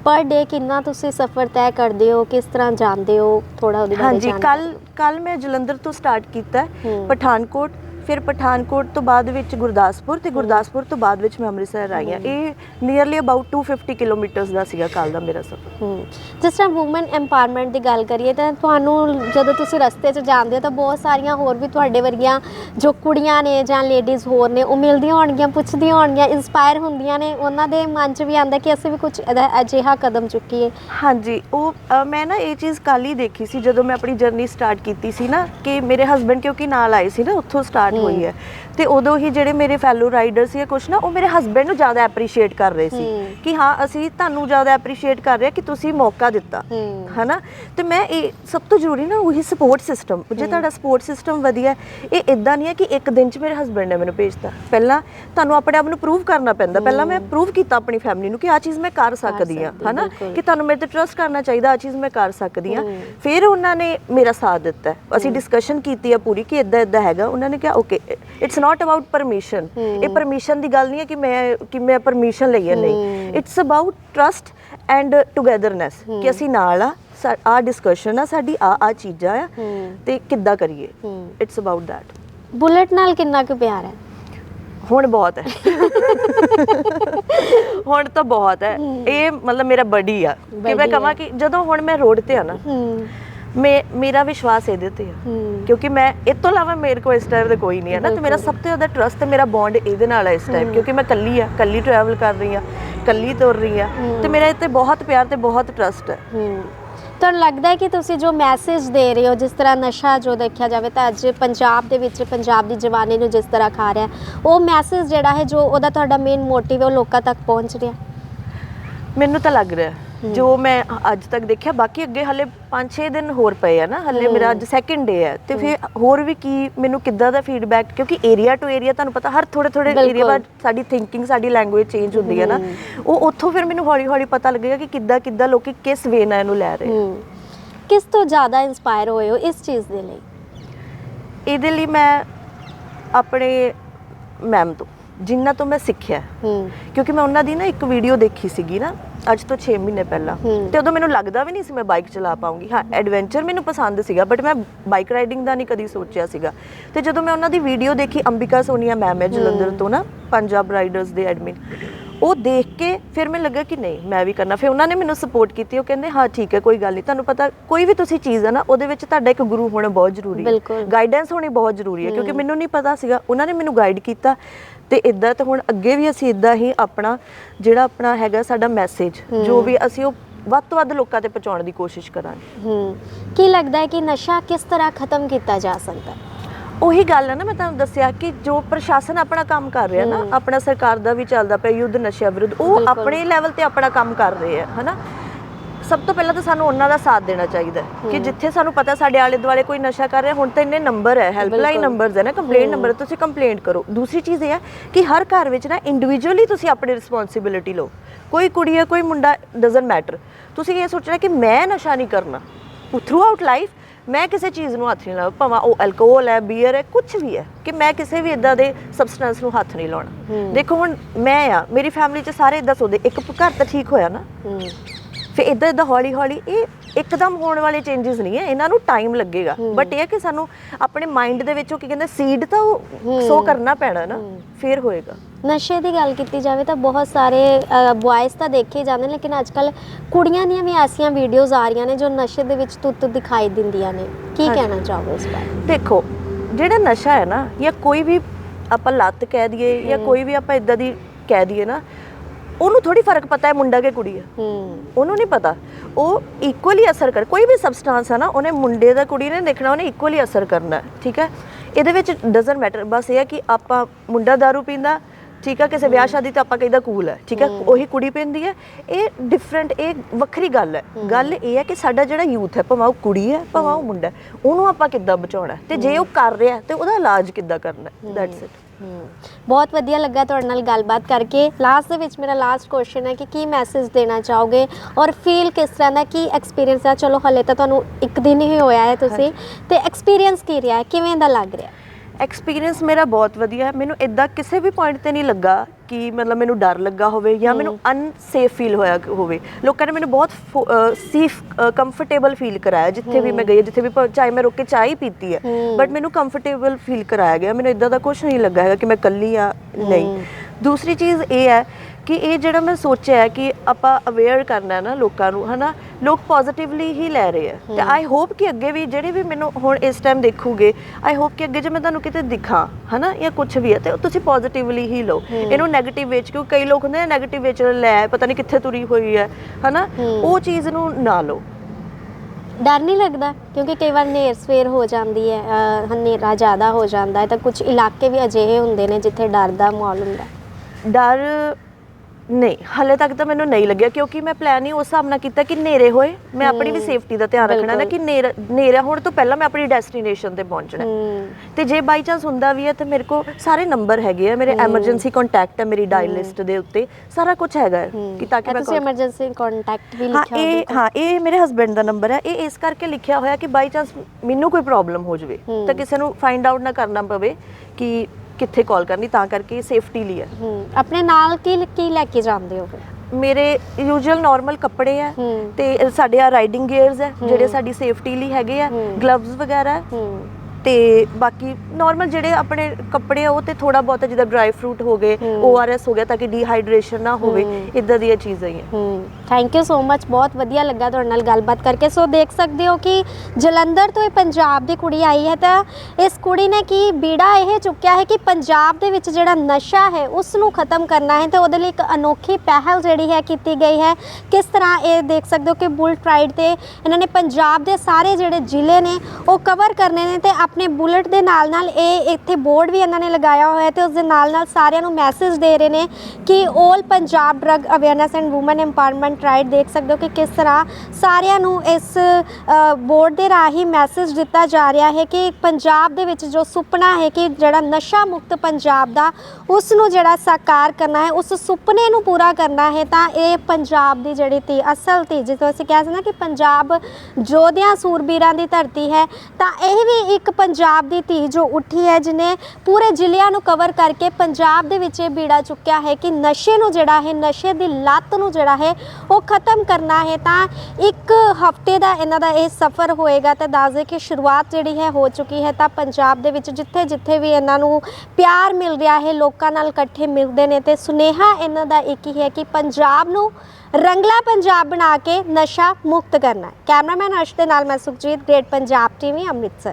ਪਰ ਡੇ ਕਿੰਨਾ ਤੁਸੀਂ ਸਫ਼ਰ ਤੈਅ ਕਰਦੇ ਹੋ? ਕਿਸ ਤਰ੍ਹਾਂ ਜਾਂਦੇ ਹੋ? ਥੋੜਾ ਉਹਦੇ ਬਾਰੇ ਹਾਂਜੀ ਕੱਲ ਕੱਲ ਮੈਂ ਜਲੰਧਰ ਤੋਂ ਸਟਾਰਟ ਕੀਤਾ। ਪਠਾਨਕੋਟ ਫਿਰ ਪਠਾਨਕੋਟ ਤੋਂ ਬਾਅਦ ਵਿੱਚ ਗੁਰਦਾਸਪੁਰ ਤੇ ਗੁਰਦਾਸਪੁਰ ਤੋਂ ਬਾਅਦ ਵਿੱਚ ਮੈਂ ਅੰਮ੍ਰਿਤਸਰ ਆਈ ਹਾਂ। ਇਹ ਨੀਅਰਲੀ ਅਬਾਊਟ 250 ਕਿਲੋਮੀਟਰਸ ਦਾ ਸੀਗਾ ਕੱਲ ਦਾ ਮੇਰਾ ਸਫ਼ਰ। ਹੂੰ। ਜਿਸ ਤਰ੍ਹਾਂ ਔਮਨ ਐਮਪਾਵਰਮੈਂਟ ਦੀ ਗੱਲ ਕਰੀਏ ਤਾਂ ਤੁਹਾਨੂੰ ਜਦੋਂ ਤੁਸੀਂ ਰਸਤੇ 'ਚ ਜਾਂਦੇ ਹੋ ਤਾਂ ਬਹੁਤ ਸਾਰੀਆਂ ਹੋਰ ਵੀ ਤੁਹਾਡੇ ਵਰਗੀਆਂ ਜੋ ਕੁੜੀਆਂ ਨੇ ਜਾਂ ਲੇਡੀਜ਼ ਹੋਰ ਨੇ ਉਹ ਮਿਲਦੀਆਂ ਹੋਣਗੀਆਂ ਪੁੱਛਦੀਆਂ ਹੋਣਗੀਆਂ ਇਨਸਪਾਇਰ ਹੁੰਦੀਆਂ ਨੇ। ਉਹਨਾਂ ਦੇ ਮਨ 'ਚ ਵੀ ਆਉਂਦਾ ਕਿ ਅਸੀਂ ਵੀ ਕੁਝ ਅਜਿਹਾ ਕਦਮ ਚੁੱਕੀਏ। ਹਾਂਜੀ ਉਹ ਮੈਂ ਨਾ ਇਹ ਚੀਜ਼ ਕੱਲ ਹੀ ਦੇਖੀ ਸੀ ਜਦੋਂ ਮੈਂ ਆਪਣੀ ਜਰਨੀ ਸਟਾਰਟ ਕੀਤੀ ਸੀ ਨਾ ਕਿ ਮੇਰੇ ਹਸਬੰਡ ਕਿਉਂਕਿ ਨਾਲ ਆਏ ਸੀ ਨਾ ਉੱਥੋਂ ਸਟਾਰਟ ਹੋਈ ਹੈ। ਤੇ ਉਦੋਂ ਹੀ ਜਿਹੜੇ ਮੇਰੇ ਫੈਲੋ ਰਾਈਡਰ ਸੀ ਕੁਛ ਨਾ ਉਹ ਮੇਰੇ ਹਸਬੰਡ ਨੂੰ ਜ਼ਿਆਦਾ ਐਪਰੀਸ਼ੀਏਟ ਕਰ ਰਹੇ ਸੀ। ਕਿ ਹਾਂ ਅਸੀਂ ਤੁਹਾਨੂੰ ਜ਼ਿਆਦਾ ਐਪਰੀਸ਼ੀਏਟ ਕਰ ਰਹੇ ਕਿ ਤੁਸੀਂ ਮੌਕਾ ਦਿੱਤਾ ਹਨਾ? ਤੇ ਮੈਂ ਇਹ ਸਭ ਤੋਂ ਜ਼ਰੂਰੀ ਨਾ ਉਹੀ ਸਪੋਰਟ ਸਿਸਟਮ ਜੇ ਤੁਹਾਡਾ ਸਪੋਰਟ ਸਿਸਟਮ ਵਧੀਆ ਇਹ ਇਦਾਂ ਨਹੀਂ ਹੈ ਕਿ ਇੱਕ ਦਿਨ 'ਚ ਮੇਰੇ ਹਸਬੰਡ ਨੇ ਮੈਨੂੰ ਭੇਜਤਾ। ਪਹਿਲਾਂ ਤੁਹਾਨੂੰ ਆਪਣੇ ਆਪ ਨੂੰ ਪ੍ਰੂਵ ਕਰਨਾ ਪੈਂਦਾ ਪਹਿਲਾਂ ਮੈਂ ਪ੍ਰੂਵ ਕੀਤਾ ਆਪਣੀ ਫੈਮਿਲੀ ਨੂੰ ਕਿ ਆ ਚੀਜ਼ ਮੈਂ ਕਰ ਸਕਦੀ ਹਾਂ ਹਨਾ। ਕਿ ਤੁਹਾਨੂੰ ਮੇਰੇ ਤੇ ਟਰਸਟ ਕਰਨਾ ਚਾਹੀਦਾ ਆ ਚੀਜ਼ ਮੈਂ ਕਰ ਸਕਦੀ ਹਾਂ। ਫਿਰ ਉਹਨਾਂ ਨੇ ਮੇਰਾ ਸਾਥ ਦਿੱਤਾ। ਅਸੀਂ ਡਿਸਕਸ਼ਨ ਕੀਤੀ ਹੈ ਪੂਰੀ ਕਿ ਇਦਾਂ ਇਦਾਂ ਹੈਗਾ। ਉਹਨਾਂ ਨੇ ਕਿਹਾ okay it's not about permission ਇਹ ਪਰਮਿਸ਼ਨ ਦੀ ਗੱਲ ਨਹੀਂ ਹੈ ਕਿ ਮੈਂ ਕਿ ਮੈਂ ਪਰਮਿਸ਼ਨ ਲਈ ਹੈ ਨਹੀਂ। It's about trust and togetherness ਕਿ ਅਸੀਂ ਨਾਲ ਆ ਆ ਡਿਸਕਸ਼ਨ ਆ ਸਾਡੀ ਆ ਆ ਚੀਜ਼ਾਂ ਆ ਤੇ ਕਿੱਦਾਂ ਕਰੀਏ? ਇਟਸ ਅਬਾਊਟ ਦੈਟ ਬੁਲਟ ਨਾਲ ਕਿੰਨਾ ਕੁ ਪਿਆਰ ਹੈ? ਹੁਣ ਬਹੁਤ ਹੈ। ਹੁਣ ਤਾਂ ਬਹੁਤ ਹੈ। ਇਹ ਮਤਲਬ ਮੇਰਾ ਬਡੀ ਆ। ਕਿ ਮੈਂ ਕਹਾਂ ਕਿ ਜਦੋਂ ਹੁਣ ਮੈਂ ਰੋਡ ਤੇ ਆ ਨਾ ਮੈਂ ਮੇਰਾ ਵਿਸ਼ਵਾਸ ਇਹਦੇ ਤੇ ਆ। ਕਿਉਂਕਿ ਮੈਂ ਇਹ ਤੋਂ ਇਲਾਵਾ ਮੇਰੇ ਕੋਲ ਇਸ ਟਾਈਮ ਤੇ ਕੋਈ ਨਹੀਂ ਹੈ ਨਾ। ਤੇ ਮੇਰਾ ਸਭ ਤੋਂ ਜ਼ਿਆਦਾ ਟਰਸਟ ਤੇ ਮੇਰਾ ਬੌਂਡ ਇਹਦੇ ਨਾਲ ਹੈ ਇਸ ਟਾਈਮ ਕਿਉਂਕਿ ਮੈਂ ਕੱਲੀ ਆ ਕੱਲੀ ਟਰੈਵਲ ਕਰ ਰਹੀ ਆ ਕੱਲੀ ਤੁਰ ਰਹੀ ਆ। ਤੇ ਮੇਰਾ ਤੇ ਬਹੁਤ ਪਿਆਰ ਤੇ ਬਹੁਤ ਟਰਸਟ ਹੈ। ਤੁਹਾਨੂੰ ਲੱਗਦਾ ਹੈ ਕਿ ਤੁਸੀਂ ਜੋ ਮੈਸੇਜ ਦੇ ਰਹੇ ਹੋ ਜਿਸ ਤਰ੍ਹਾਂ ਨਸ਼ਾ ਜੋ ਦੇਖਿਆ ਜਾਵੇ ਤਾਂ ਅੱਜ ਪੰਜਾਬ ਦੇ ਵਿੱਚ ਪੰਜਾਬ ਦੀ ਜਵਾਨੀ ਨੂੰ ਜਿਸ ਤਰ੍ਹਾਂ ਖਾ ਰਿਹਾ ਉਹ ਮੈਸੇਜ ਜਿਹੜਾ ਹੈ ਜੋ ਉਹਦਾ ਤੁਹਾਡਾ ਮੇਨ ਮੋਟਿਵ ਹੈ ਉਹ ਲੋਕਾਂ ਤੱਕ ਪਹੁੰਚ ਰਿਹਾ ਮੈਨੂੰ ਤਾਂ ਲੱਗ ਰਿਹਾ। ਜੋ ਮੈਂ ਅੱਜ ਤੱਕ ਦੇਖਿਆ ਬਾਕੀ ਅੱਗੇ ਹਲੇ 5-6 ਦਿਨ ਹੋਰ ਪਏ ਆ ਨਾ ਹਲੇ ਮੇਰਾ ਅੱਜ ਸੈਕਿੰਡ ਡੇ ਹੈ ਤੇ ਫਿਰ ਹੋਰ ਵੀ ਕੀ ਮੈਨੂੰ ਕਿੱਦਾਂ ਦਾ ਫੀਡਬੈਕ ਕਿਉਂਕਿ ਏਰੀਆ ਟੂ ਏਰੀਆ ਤੁਹਾਨੂੰ ਪਤਾ ਹਰ ਥੋੜੇ ਥੋੜੇ। ਏਰੀਆ ਬਾਅਦ ਸਾਡੀ ਥਿੰਕਿੰਗ ਸਾਡੀ ਲੈਂਗੁਏਜ ਚੇਂਜ ਹੁੰਦੀ ਹੈ ਨਾ। ਉਹ ਉੱਥੋਂ ਫਿਰ ਮੈਨੂੰ ਹੌਲੀ ਹੌਲੀ ਪਤਾ ਲੱਗੇਗਾ ਕਿ ਕਿੱਦਾਂ ਕਿੱਦਾਂ ਲੋਕੀ ਕਿਸ ਵੇ ਨਾਲ ਇਹਨੂੰ ਲੈ ਰਹੇ ਕਿਸ ਤੋਂ ਜ਼ਿਆਦਾ ਇਨਸਪਾਇਰ ਹੋਏ ਹੋ ਇਸ ਚੀਜ਼ ਦੇ ਲਈ? ਇਹਦੇ ਲਈ ਮੈਂ ਆਪਣੇ ਮੈਮ ਤੋਂ ਜਿੰਨਾ ਤੋਂ ਮੈਂ ਸਿੱਖਿਆ। ਹੂੰ। ਕਿਉਂਕਿ ਮੈਂ ਉਹਨਾਂ ਦੀ ਨਾ ਇੱਕ ਵੀਡੀਓ ਦੇਖੀ ਸੀਗੀ ਨਾ ਅੱਜ ਤੋਂ 6 ਮਹੀਨੇ ਪਹਿਲਾਂ। ਤੇ ਉਦੋਂ ਮੈਨੂੰ ਲੱਗਦਾ ਵੀ ਨਹੀਂ ਸੀ ਮੈਂ ਬਾਈਕ ਚਲਾ ਪਾਉਂਗੀ। ਹਾਂ ਐਡਵੈਂਚਰ ਮੈਨੂੰ ਪਸੰਦ ਸੀਗਾ ਬਟ ਮੈਂ ਬਾਈਕ ਰਾਈਡਿੰਗ ਦਾ ਨਹੀਂ ਕਦੀ ਸੋਚਿਆ ਸੀਗਾ। ਤੇ ਜਦੋਂ ਮੈਂ ਉਹਨਾਂ ਦੀ ਵੀਡੀਓ ਦੇਖੀ ਅੰਬਿਕਾ ਸੋਨੀਆ ਮੈਮ ਹੈ ਜਲੰਧਰ ਤੋਂ ਨਾ ਪੰਜਾਬ ਰਾਈਡਰਸ ਦੇ ਐਡਮਿਨ ਉਹ ਦੇਖ ਕੇ ਫਿਰ ਮੈਨੂੰ ਲੱਗਾ ਕਿ ਨਹੀਂ ਮੈਂ ਵੀ ਕਰਨਾ। ਫਿਰ ਉਹਨਾਂ ਨੇ ਮੈਨੂੰ ਸਪੋਰਟ ਕੀਤੀ ਉਹ ਕਹਿੰਦੇ ਹਾਂ ਠੀਕ ਹੈ ਕੋਈ ਗੱਲ ਨਹੀਂ ਤੁਹਾਨੂੰ ਪਤਾ ਕੋਈ ਵੀ ਤੁਸੀਂ ਚੀਜ਼ ਹੈ ਨਾ ਉਹਦੇ ਵਿੱਚ ਤੁਹਾਡਾ ਇੱਕ ਗੁਰੂ ਹੋਣਾ ਬਹੁਤ ਜ਼ਰੂਰੀ ਹੈ। ਗਾਈਡੈਂਸ ਹੋਣੀ ਬਹੁਤ ਜ਼ਰੂਰੀ ਹੈ ਕਿਉਂਕਿ ਮੈਨੂੰ ਨਹੀਂ ਪਤਾ ਸੀਗਾ ਉਹਨਾਂ ਨੇ ਮੈਨੂੰ ਗਾਈਡ ਕੀਤਾ। ਤੇ ਇਦਾਂ ਤਾਂ ਹੁਣ ਅੱਗੇ ਵੀ ਅਸੀਂ ਇਦਾਂ ਹੀ ਆਪਣਾ ਜਿਹੜਾ ਆਪਣਾ ਹੈਗਾ ਸਾਡਾ ਮੈਸੇਜ ਜੋ ਵੀ ਅਸੀਂ ਉਹ ਵੱਧ ਤੋਂ ਵੱਧ ਲੋਕਾਂ ਤੇ ਪਹੁੰਚਾਉਣ ਦੀ ਕੋਸ਼ਿਸ਼ ਕਰਾਂਗੇ। ਹੂੰ। ਕੀ ਲੱਗਦਾ ਹੈ ਕਿ ਨਸ਼ਾ ਕਿਸ ਤਰ੍ਹਾਂ ਖਤਮ ਕੀਤਾ ਜਾ ਸਕਦਾ ਹੈ? ਉਹੀ ਗੱਲ ਹੈ ਨਾ ਮੈਂ ਤੁਹਾਨੂੰ ਦੱਸਿਆ ਕਿ ਜੋ ਪ੍ਰਸ਼ਾਸਨ ਆਪਣਾ ਕੰਮ ਕਰ ਰਿਹਾ ਨਾ ਆਪਣਾ ਸਰਕਾਰ ਦਾ ਵੀ ਚੱਲਦਾ ਪਿਆ ਯੁੱਧ ਨਸ਼ਿਆਂ ਵਿਰੁੱਧ ਉਹ। ਆਪਣੇ ਲੈਵਲ ਤੇ ਆਪਣਾ ਕੰਮ ਕਰ ਰਹੇ ਆ ਹਨਾ? ਸਭ ਤੋਂ ਪਹਿਲਾਂ ਤਾਂ ਸਾਨੂੰ ਉਹਨਾਂ ਦਾ ਸਾਥ ਦੇਣਾ ਚਾਹੀਦਾ ਹੈ ਕਿ ਜਿੱਥੇ ਸਾਨੂੰ ਪਤਾ ਸਾਡੇ ਆਲੇ ਦੁਆਲੇ ਕੋਈ ਨਸ਼ਾ ਕਰ ਰਿਹਾ ਹੁਣ ਤਾਂ ਇੰਨੇ ਨੰਬਰ ਹੈ ਹੈਲਪਲਾਈਨ। ਨੰਬਰਸ ਹੈ ਨਾ ਕੰਪਲੇਂਟ ਨੰਬਰ ਤੁਸੀਂ ਕੰਪਲੇਂਟ ਕਰੋ। ਦੂਸਰੀ ਚੀਜ਼ ਇਹ ਹੈ ਕਿ ਹਰ ਘਰ ਵਿੱਚ ਨਾ ਇੰਡੀਵਿਜੂਅਲੀ ਤੁਸੀਂ ਆਪਣੀ ਰਿਸਪੌਂਸਿਬਿਲਿਟੀ ਲਓ। ਕੋਈ ਕੁੜੀ ਹੈ ਕੋਈ ਮੁੰਡਾ ਡਸਨਟ ਮੈਟਰ ਤੁਸੀਂ ਇਹ ਸੋਚਣਾ ਕਿ ਮੈਂ ਨਸ਼ਾ ਨਹੀਂ ਕਰਨਾ। ਥਰੂ ਆਊਟ ਲਾਈਫ ਮੈਂ ਕਿਸੇ ਚੀਜ਼ ਨੂੰ ਹੱਥ ਨਹੀਂ ਲਾਉਣਾ। ਭਾਵੇਂ ਉਹ ਐਲਕੋਹਲ ਹੈ ਬੀਅਰ ਹੈ ਕੁਝ ਵੀ ਹੈ ਕਿ ਮੈਂ ਕਿਸੇ ਵੀ ਇਦਾਂ ਦੇ ਸਬਸਟੈਂਸ ਨੂੰ ਹੱਥ ਨਹੀਂ ਲਾਉਣਾ। ਦੇਖੋ ਹੁਣ ਮੈਂ ਆ ਮੇਰੀ ਫੈਮਿਲੀ 'ਚ ਸਾਰੇ ਇਦਾਂ ਸੋਦੇ ਇੱਕ ਘਰ ਤਾਂ ਠੀਕ ਹੋਇਆ ਨਾ। ਫਿਰ ਇਦਾਂ ਇਦਾਂ ਹੌਲੀ ਹੌਲੀ ਇਹ ਇੱਕਦਮ ਹੋਣ ਵਾਲੇ ਚੇਂजेस ਨਹੀਂ ਹੈ ਇਹਨਾਂ ਨੂੰ ਟਾਈਮ ਲੱਗੇਗਾ। ਬਟ ਇਹ ਹੈ ਕਿ ਸਾਨੂੰ ਆਪਣੇ ਮਾਈਂਡ ਦੇ ਵਿੱਚ ਉਹ ਕੀ ਕਹਿੰਦੇ ਸੀਡ ਤਾਂ ਉਹ ਸੋ ਕਰਨਾ ਪੈਣਾ ਨਾ ਫਿਰ ਹੋਏਗਾ। ਨਸ਼ੇ ਦੀ ਗੱਲ ਕੀਤੀ ਜਾਵੇ ਤਾਂ ਬਹੁਤ ਸਾਰੇ ਬॉयਜ਼ ਤਾਂ ਦੇਖੇ ਜਾਂਦੇ ਨੇ ਲੇਕਿਨ ਅੱਜ ਕੱਲ ਕੁੜੀਆਂ ਦੀਆਂ ਵੀ ਐਸੀਆਂ ਵੀਡੀਓਜ਼ ਆ ਰਹੀਆਂ ਨੇ ਜੋ ਨਸ਼ੇ ਦੇ ਵਿੱਚ ਤੁੱਤ ਦਿਖਾਈ ਦਿੰਦੀਆਂ ਨੇ। ਕੀ ਕਹਿਣਾ ਚਾਹੋਗੇ ਇਸ ਬਾਰੇ? ਦੇਖੋ ਜਿਹੜਾ ਨਸ਼ਾ ਹੈ ਨਾ ਜਾਂ ਕੋਈ ਵੀ ਆਪਾਂ ਲੱਤ ਕਹਿ ਦਈਏ ਜਾਂ ਕੋਈ ਵੀ ਆਪਾਂ ਇਦਾਂ ਦੀ ਕਹਿ ਦਈਏ ਨਾ ਉਹਨੂੰ ਥੋੜੀ ਫ਼ਰਕ ਪਤਾ ਹੈ ਮੁੰਡਾ ਕਿ ਕੁੜੀ ਹੈ। ਹੂੰ। ਉਹਨੂੰ ਨਹੀਂ ਪਤਾ। ਉਹ ਇਕੁਅਲੀ ਅਸਰ ਕਰ ਕੋਈ ਵੀ ਸਬਸਟੈਂਸ ਹੈ ਨਾ ਉਹਨੇ ਮੁੰਡੇ ਦਾ ਕੁੜੀ ਨੇ ਦੇਖਣਾ ਉਹਨੇ ਇਕੁਅਲੀ ਅਸਰ ਕਰਨਾ ਹੈ, ਠੀਕ ਹੈ? ਇਹਦੇ ਵਿੱਚ ਡਸਨਟ ਮੈਟਰ ਬਸ ਇਹ ਹੈ ਕਿ ਆਪਾਂ ਮੁੰਡਾ दारू ਪੀਂਦਾ ਠੀਕ ਹੈ? ਕਿਸੇ ਵਿਆਹ ਸ਼ਾਦੀ ਤੇ ਆਪਾਂ ਕਹਿੰਦਾ ਕੂਲ ਹੈ ਠੀਕ ਹੈ? ਉਹੀ ਕੁੜੀ ਪੀਂਦੀ ਹੈ। ਇਹ ਡਿਫਰੈਂਟ ਇਹ ਵੱਖਰੀ ਗੱਲ ਹੈ। ਗੱਲ ਇਹ ਹੈ ਕਿ ਸਾਡਾ ਜਿਹੜਾ ਯੂਥ ਹੈ ਭਾਵੇਂ ਉਹ ਕੁੜੀ ਹੈ ਭਾਵੇਂ ਉਹ ਮੁੰਡਾ ਹੈ, ਉਹਨੂੰ ਆਪਾਂ ਕਿੱਦਾਂ ਬਚਾਉਣਾ ਹੈ? ਤੇ ਜੇ ਉਹ ਕਰ ਰਿਹਾ ਹੈ, ਤੇ ਉਹਦਾ ਇਲਾਜ ਕਿੱਦਾਂ ਕਰਨਾ ਹੈ? ਦੈਟਸ ਇਟ ਬਹੁਤ ਵਧੀਆ ਲੱਗਾ ਤੁਹਾਡੇ ਨਾਲ ਗੱਲਬਾਤ ਕਰਕੇ। ਲਾਸਟ ਦੇ ਵਿੱਚ ਮੇਰਾ ਲਾਸਟ ਕੁਐਸਚਨ ਹੈ ਕਿ ਕੀ ਮੈਸੇਜ ਦੇਣਾ ਚਾਹੋਗੇ? ਔਰ ਫੀਲ ਕਿਸ ਤਰ੍ਹਾਂ ਦਾ ਕੀ ਐਕਸਪੀਰੀਅੰਸ ਹੈ ਚਲੋ ਹਲੇ ਤਾਂ ਤੁਹਾਨੂੰ ਇੱਕ ਦਿਨ ਹੀ ਹੋਇਆ ਹੈ ਤੁਸੀਂ। ਤੇ ਐਕਸਪੀਰੀਅੰਸ ਕੀ ਰਿਹਾ? ਹੈ ਕਿਵੇਂ ਦਾ ਲੱਗ ਰਿਹਾ? ਐਕਸਪੀਰੀਅੰਸ ਮੇਰਾ ਬਹੁਤ ਵਧੀਆ ਹੈ। ਮੈਨੂੰ ਇਦਾਂ ਕਿਸੇ ਵੀ ਪੁਆਇੰਟ ਤੇ ਨਹੀਂ ਲੱਗਾ ਕਿ ਮਤਲਬ ਮੈਨੂੰ ਡਰ ਲੱਗਾ ਹੋਵੇ ਜਾਂ ਮੈਨੂੰ ਅਨਸੇਫ ਫੀਲ ਹੋਇਆ ਹੋਵੇ। ਲੋਕਾਂ ਨੇ ਮੈਨੂੰ ਬਹੁਤ ਸੇਫ ਕੰਫਰਟੇਬਲ ਫੀਲ ਕਰਾਇਆ ਜਿੱਥੇ ਵੀ ਮੈਂ ਗਈ ਜਿੱਥੇ ਵੀ ਚਾਹੇ ਮੈਂ ਰੁਕ ਕੇ ਚਾਹ ਹੀ ਪੀਤੀ ਹੈ। ਬਟ ਮੈਨੂੰ ਕੰਫਰਟੇਬਲ ਫੀਲ ਕਰਾਇਆ ਗਿਆ। ਮੈਨੂੰ ਇਦਾਂ ਦਾ ਕੁਝ ਨਹੀਂ ਲੱਗਾ ਹੈਗਾ ਕਿ ਮੈਂ ਇਕੱਲੀ ਆ ਨਹੀਂ। ਦੂਸਰੀ ਚੀਜ਼ ਇਹ ਹੈ ਕਿ ਇਹ ਜਿਹੜਾ ਮੈਂ ਸੋਚਿਆ ਹੈ ਕਿ ਆਪਾਂ ਅਵੇਅਰ ਕਰਨਾ ਹੈ ਨਾ ਲੋਕਾਂ ਨੂੰ ਹਨਾ? ਲੋਕ ਪੋਜ਼ਿਟਿਵਲੀ ਹੀ ਲੈ ਰਹੇ ਆ ਤੇ ਆਈ ਹੋਪ ਕਿ ਅੱਗੇ ਵੀ ਜਿਹੜੇ ਵੀ ਮੈਨੂੰ ਹੁਣ ਇਸ ਟਾਈਮ ਦੇਖੂਗੇ ਆਈ ਹੋਪ ਕਿ ਅੱਗੇ ਜੇ ਮੈਂ ਤੁਹਾਨੂੰ ਕਿਤੇ ਦਿਖਾਂ ਹਨਾ? ਜਾਂ ਕੁਝ ਵੀ ਹੈ ਤੇ ਤੁਸੀਂ ਪੋਜ਼ਿਟਿਵਲੀ ਹੀ ਲਓ। ਇਹਨੂੰ 네ਗੇਟਿਵ ਵਿੱਚ ਕਿਉਂ ਕਈ ਲੋਕ ਹੁੰਦੇ ਨੇ 네ਗੇਟਿਵ ਵਿੱਚ ਲੈ ਪਤਾ ਨਹੀਂ ਕਿੱਥੇ ਤੁਰੀ ਹੋਈ ਹੈ ਹਨਾ? ਉਹ ਚੀਜ਼ ਨੂੰ ਨਾ ਲਓ। ਡਰ ਨਹੀਂ ਲੱਗਦਾ ਕਿਉਂਕਿ ਕਈ ਵਾਰ ਨੇਰ ਸਵੇਰ ਹੋ ਜਾਂਦੀ ਹੈ ਹਨੇਰਾ ਜ਼ਿਆਦਾ ਹੋ ਜਾਂਦਾ ਹੈ ਤਾਂ ਕੁਝ ਇਲਾਕੇ ਵੀ ਅਜਿਹੇ ਹੁੰਦੇ ਨੇ ਜਿੱਥੇ ਡਰ ਦਾ ਮਾਹੌਲ ਹੁੰਦਾ। ਡਰ ਨਹੀਂ ਹਲੇ ਤੱਕ ਤਾਂ ਮੈਨੂੰ ਨਹੀਂ ਲੱਗਿਆ ਕਿਉਂਕਿ ਮੈਂ ਪਲਾਨ ਹੀ ਉਸ ਹਿਸਾਬ ਨਾਲ ਕੀਤਾ ਕਿ ਨੇਰੇ ਹੋਏ। ਮੈਂ ਆਪਣੀ ਵੀ ਸੇਫਟੀ ਦਾ ਧਿਆਨ ਰੱਖਣਾ ਨਾ ਕਿ ਨੇਰਾ ਨੇਰਾ ਹੋਣ ਤੋਂ ਪਹਿਲਾਂ ਮੈਂ ਆਪਣੀ ਡੈਸਟੀਨੇਸ਼ਨ ਤੇ ਪਹੁੰਚਣਾ। ਹੈ। ਤੇ ਜੇ ਬਾਈ ਚਾਂਸ ਹੁੰਦਾ ਵੀ ਹੈ ਤੇ ਮੇਰੇ ਕੋਲ ਸਾਰੇ ਨੰਬਰ ਹੈਗੇ ਆ ਮੇਰੇ ਐਮਰਜੈਂਸੀ ਕੰਟੈਕਟ ਹੈ ਮੇਰੀ ਡਾਇਲ ਲਿਸਟ ਦੇ ਉੱਤੇ ਸਾਰਾ ਕੁਝ ਹੈਗਾ ਹੈ ਕਿ ਤਾਂ ਕਿ ਮੈਂ ਤੁਸੀਂ call- ਐਮਰਜੈਂਸੀ ਕੰਟੈਕਟ ਵੀ ਹਾਂ ਲਿਖਿਆ ਇਹ ਹਾਂ ਇਹ ਮੇਰੇ ਹਸਬੰਡ ਦਾ ਨੰਬਰ ਹੈ। ਇਹ ਇਸ ਕਰਕੇ ਲਿਖਿਆ ਹੋਇਆ ਕਿ ਬਾਈ ਚਾਂਸ ਮੈਨੂੰ ਕੋਈ ਪ੍ਰੋਬਲਮ ਹੋ ਜਾਵੇ ਤਾਂ ਕਿਸੇ ਨੂੰ ਫਾਈਂਡ ਆਊਟ ਨਾ ਕਰਨਾ ਪਵੇ ਕਿ ਕਿੱਥੇ ਕਾਲ ਕਰਨੀ ਤਾਂ ਕਰਕੇ ਸੇਫਟੀ ਲਈ ਹੈ ਹਮ, ਆਪਣੇ ਨਾਲ ਕੀ ਕੀ ਲੈ ਕੇ ਜਾਂਦੇ ਹੋ ਫਿਰ ਮੇਰੇ ਯੂਜੂਅਲ ਨਾਰਮਲ ਕੱਪੜੇ ਆ ਹੂੰ। ਤੇ ਸਾਡੇ ਆ ਰਾਈਡਿੰਗ ਗੇਅਰਸ ਹੈ ਹੂੰ। ਜਿਹੜੇ ਸਾਡੀ ਸੇਫਟੀ ਲਈ ਹੈਗੇ ਆ ਹੂੰ। ਗਲਵਜ਼ ਵਗੈਰਾ ਹੈ। ਹੂੰ ਤੇ ਬਾਕੀ ਨਾਰਮਲ ਜਿਹੜੇ ਆਪਣੇ ਕੱਪੜੇ ਆ ਉਹ ਤੇ ਥੋੜਾ ਬਹੁਤ ਜਿੱਦਾਂ ਡਰਾਈ ਫਰੂਟ ਹੋ ਗਏ ਹੂੰ। ORS ਹੋ ਗਿਆ ਤਾਂ ਕਿ ਡੀਹਾਈਡਰੇਸ਼ਨ ਨਾ ਹੋਵੇ ਹੂੰ। ਇਦਾਂ ਦੀਆਂ ਚੀਜ਼ਾਂ ਹੀ ਆ ਹੂੰ ਥੈਂਕ ਯੂ ਸੋ ਮੱਚ ਬਹੁਤ ਵਧੀਆ ਲੱਗਾ ਤੁਹਾਡੇ ਨਾਲ ਗੱਲਬਾਤ ਕਰਕੇ। ਸੋ ਦੇਖ ਸਕਦੇ ਹੋ ਕਿ ਜਲੰਧਰ ਤੋਂ ਇਹ ਪੰਜਾਬ ਦੀ ਕੁੜੀ ਆਈ ਹੈ ਤਾਂ ਇਸ ਕੁੜੀ ਨੇ ਕੀ ਬੀੜਾ ਇਹ ਚੁੱਕਿਆ ਹੈ ਕਿ ਪੰਜਾਬ ਦੇ ਵਿੱਚ ਜਿਹੜਾ ਨਸ਼ਾ ਹੈ ਉਸ ਨੂੰ ਖਤਮ ਕਰਨਾ ਹੈ ਤੇ ਉਹਦੇ ਲਈ ਇੱਕ ਅਨੋਖੀ ਪਹਿਲ ਜਿਹੜੀ ਹੈ ਕੀਤੀ ਗਈ ਹੈ। ਕਿਸ ਤਰ੍ਹਾਂ ਇਹ ਦੇਖ ਸਕਦੇ ਹੋ ਕਿ ਬੁਲਟ ਰਾਈਡ ਤੇ ਇਹਨਾਂ ਨੇ ਪੰਜਾਬ ਦੇ ਸਾਰੇ ਜਿਹੜੇ ਜ਼ਿਲ੍ਹੇ ਨੇ ਉਹ ਕਵਰ ਕਰਨੇ ਨੇ ਤੇ ਆਪਣੇ ਬੁਲਟ ਦੇ ਨਾਲ ਨਾਲ ਇਹ ਇੱਥੇ ਬੋਰਡ ਵੀ ਇਹਨਾਂ ਨੇ ਲਗਾਇਆ ਹੋਇਆ ਹੈ ਤੇ ਉਸ ਦੇ ਨਾਲ ਨਾਲ ਸਾਰਿਆਂ ਨੂੰ ਮੈਸੇਜ ਦੇ ਰਹੇ ਨੇ ਕਿ 올 Punjab drug awareness and women empowerment ride ਦੇਖ ਸਕਦੇ ਹੋ ਕਿ ਕਿਸ ਤਰ੍ਹਾਂ ਸਾਰਿਆਂ ਨੂੰ ਇਸ ਬੋਰਡ ਦੇ ਰਾਹੀਂ ਮੈਸੇਜ ਦਿੱਤਾ ਜਾ ਰਿਹਾ ਹੈ ਕਿ ਪੰਜਾਬ ਦੇ ਵਿੱਚ ਜੋ ਸੁਪਨਾ ਹੈ ਕਿ ਜਿਹੜਾ ਨਸ਼ਾ ਮੁਕਤ ਪੰਜਾਬ ਦਾ ਉਸ ਨੂੰ ਜਿਹੜਾ ਸਾਕਾਰ ਕਰਨਾ ਹੈ, ਉਸ ਸੁਪਨੇ ਨੂੰ ਪੂਰਾ ਕਰਨਾ ਹੈ, ਤਾਂ ਇਹ ਪੰਜਾਬ ਦੀ ਜਿਹੜੀ ਧੀ ਅਸਲ ਧੀ ਜਿਸ ਤੋਂ ਅਸੀਂ ਕਹਿ ਸਕਦੇ ਹਾਂ ਕਿ ਪੰਜਾਬ ਜੋਧਿਆਂ ਸੂਰਬੀਰਾਂ ਦੀ ਧਰਤੀ ਹੈ, ਤਾਂ ਇਹ ਵੀ ਇੱਕ ਪੰਜਾਬ ਦੀ ਧੀ ਜੋ ਉੱਠੀ ਹੈ, ਜਿਨੇ ਪੂਰੇ ਜ਼ਿਲ੍ਹਿਆਂ ਨੂੰ ਕਵਰ ਕਰਕੇ ਪੰਜਾਬ ਦੇ ਵਿੱਚ ਇਹ ਬੀੜਾ ਚੁੱਕਿਆ ਹੈ ਕਿ ਨਸ਼ੇ ਨੂੰ ਜਿਹੜਾ ਹੈ, ਨਸ਼ੇ ਦੀ ਲੱਤ ਨੂੰ ਜਿਹੜਾ ਹੈ ਉਹ ਖਤਮ ਕਰਨਾ ਹੈ ਤਾਂ ਇੱਕ ਹਫ਼ਤੇ ਦਾ ਇਹਨਾਂ ਦਾ ਇਹ ਸਫ਼ਰ ਹੋਏਗਾ ਤੇ ਦੱਸਦੇ ਕਿ ਸ਼ੁਰੂਆਤ ਜਿਹੜੀ ਹੈ ਹੋ ਚੁੱਕੀ ਹੈ ਤਾਂ ਪੰਜਾਬ ਦੇ ਵਿੱਚ ਜਿੱਥੇ ਜਿੱਥੇ ਵੀ ਇਹਨਾਂ ਨੂੰ ਪਿਆਰ ਮਿਲ ਰਿਹਾ ਹੈ, ਲੋਕਾਂ ਨਾਲ ਇਕੱਠੇ ਮਿਲਦੇ ਨੇ ਤੇ ਸੁਨੇਹਾ ਇਹਨਾਂ ਦਾ ਇੱਕ ਹੀ ਹੈ ਕਿ ਪੰਜਾਬ ਨੂੰ ਰੰਗਲਾ ਪੰਜਾਬ ਬਣਾ ਕੇ ਨਸ਼ਾ ਮੁਕਤ ਕਰਨਾ ਹੈ। ਕੈਮਰਾਮੈਨ ਅਰਸ਼ ਦੇ ਨਾਲ ਮੈਂ ਸੁਖਜੀਤ ਗ੍ਰੇਟ ਪੰਜਾਬ ਟੀਵੀ ਅੰਮ੍ਰਿਤਸਰ।